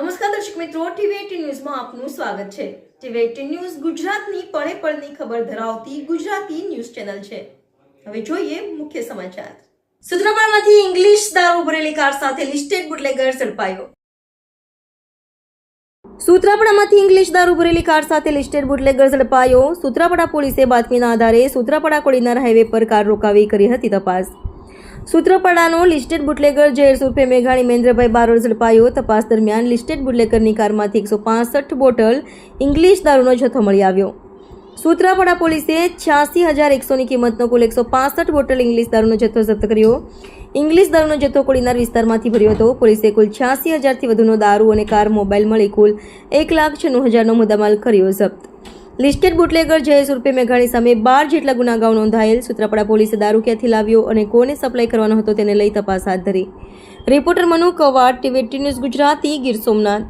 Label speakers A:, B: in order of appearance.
A: નમસ્કાર દર્શક મિત્રો ટીવી ન્યૂઝમાં આપનું સ્વાગત છે. ટીવી ન્યૂઝ ગુજરાતની પળે પળની ખબર ધરાવતી ગુજરાતી ન્યૂઝ ચેનલ છે. હવે જોઈએ મુખ્ય સમાચાર. સુત્રાપાડમાંથી ઇંગ્લિશ દારૂ ભરેલી કાર સાથે લિસ્ટેડ બુટલેગર ઝડપાયો. સૂત્રાપડામાંથી ઇંગ્લિશ દારૂ ભરેલી કાર સાથે લિસ્ટેડ બુટલેગર ઝડપાયો. સૂત્રાપડા પોલીસે બાતમીના આધારે સૂત્રાપડા કોડીનાર હાઈવે પર કાર રોકાવી કરી હતી તપાસ. સૂત્રપડાનો લિસ્ટેડ બુટલેગર જયેશ મેઘાણી, મહેન્દ્રભાઈ બારોડ ઝડપાયો. તપાસ દરમિયાન લિસ્ટેડ બુટલેગરની કારમાંથી એકસો પાસઠ બોટલ ઇંગ્લિશ દારૂનો જથ્થો મળી આવ્યો. સૂત્રાપાડા પોલીસે છ્યાસી હજાર એકસોની કિંમતનો કુલ એકસો પાસઠ બોટલ ઇંગ્લિશ દારૂનો જથ્થો જપ્ત કર્યો. ઇંગ્લિશ દારૂનો જથ્થો કોડીનાર વિસ્તારમાંથી ભર્યો હતો. પોલીસે કુલ છ્યાસી હજારથી વધુનો દારૂ અને કાર મોબાઈલ મળી કુલ એક લાખ છન્નું હજારનો મુદ્દામાલ કર્યો જપ્ત. લિસ્ટેડ બુટલેગર જયેશ ઉર્ફે મેઘાણી સામે બાર જેટલા ગુનાગાઓ નોંધાયેલ, સૂત્રાપડા પોલીસે દારૂ ક્યાંથી લાવ્યો અને કોને સપ્લાય કરવાનો હતો તેને લઈ તપાસ હાથ ધરી. Reporter Manu Kavad, TV news Gujarati, Gir Somnath.